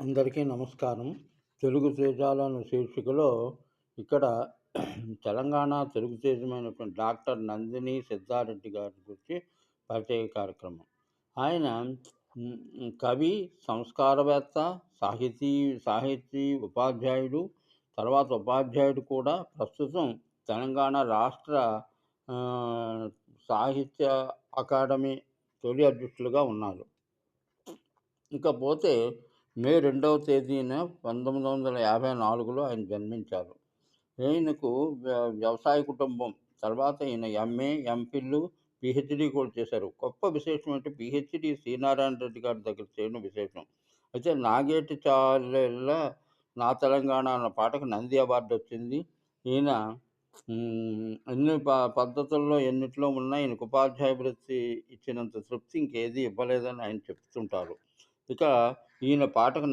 అందరికీ నమస్కారం. తెలుగు తేజాలను శీర్షికలో ఇక్కడ తెలంగాణ తెలుగు తేజమైనటువంటి డాక్టర్ నందిని సిద్ధారెడ్డి గారి గురించి పరిచయ కార్యక్రమం. ఆయన కవి సంస్కారవేత్త సాహితీ సాహితీ ఉపాధ్యాయుడు తర్వాత ఉపాధ్యాయుడు కూడా ప్రస్తుతం తెలంగాణ రాష్ట్ర సాహిత్య అకాడమీ తొలి అధ్యక్షులుగా ఉన్నారు. ఇకపోతే మే రెండవ తేదీన పంతొమ్మిది వందల యాభై నాలుగులో ఆయన జన్మించారు. ఈయనకు వ్య- వ్యవసాయ కుటుంబం తర్వాత ఈయన ఎంఏ ఎంఫిల్ పిహెచ్డి కూడా చేశారు. గొప్ప విశేషం అంటే పిహెచ్డి శ్రీనారాయణ రెడ్డి గారి దగ్గర చేయడం విశేషం. అయితే నాగేటి చాలెళ్ళ నా తెలంగాణ అన్న పాటకు నంది అవార్డు వచ్చింది. ఈయన ఎన్ని అన్ని ప పద్ధతుల్లో ఎన్నిట్లో ఉన్నా ఈయనకు ఉపాధ్యాయ వృత్తి ఇచ్చినంత తృప్తి ఇంకేది ఇవ్వలేదని ఆయన చెప్తుంటారు. ఇక ఈయన పాటకు